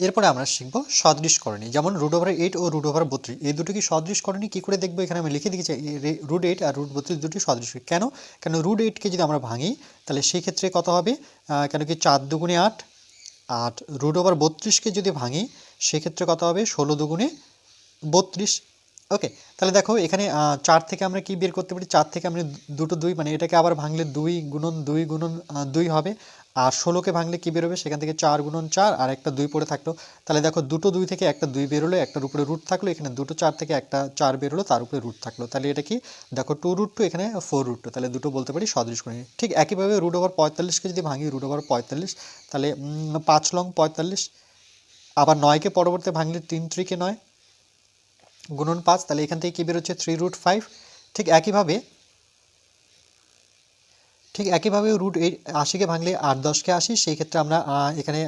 এরপরে আমরা শিখব সদৃশ করণী। যেমন রুট ওভার এইট ও রুট ওভার বত্রিশ। এই দুটো কি সদৃশ করণী কী করে দেখব? এখানে আমি লিখে দিয়েছি রুট এইট আর রুট বত্রিশ দুটি সদৃশ কেন? কেন রুট এইটকে যদি আমরা ভাঙি, তাহলে সেই ক্ষেত্রে কত হবে? কেন কি চার দুগুণে আট? আট। রুট ওভার বত্রিশকে যদি ভাঙি, সেক্ষেত্রে কত হবে? ষোলো দুগুণে বত্রিশ। ওকে তাহলে দেখো এখানে চার থেকে আমরা কি বের করতে পারি? চার থেকে আমরা দুটো দুই মানে এটাকে আবার ভাঙলে দুই গুণন দুই গুণন দুই হবে। আর ষোলোকে ভাঙলে কি বেরোবে? সেখান থেকে চার গুণন চার, আর একটা দুই পড়ে থাকল। তাহলে দেখো দুটো দুই থেকে একটা দুই বেরোলো, একটার উপরে রুট থাকল, এখানে দুটো চার থেকে একটা চার বেরোলো, তার উপরে রুট থাকল। তাহলে এটা কি? দেখো টু রুট টু এখানে ফোর রুট টু তাহলে দুটো বলতে পারি সদৃশ করে ঠিক একইভাবে রুট ওভার পঁয়তাল্লিশকে যদি ভাঙি রুট ওভার পঁয়তাল্লিশ, তাহলে পাঁচ লং পঁয়তাল্লিশ, আবার নয়কে পরবর্তী ভাঙলে তিন ত্রিকে নয় গুণন পাঁচ, তাহলে এখান থেকে কী বেরোচ্ছে? থ্রি রুট ফাইভ ঠিক একইভাবে ঠিক একইভাবে রুট এইট আশিকে ভাঙলে আট দশকে আসি, সেই ক্ষেত্রে আমরা এখানে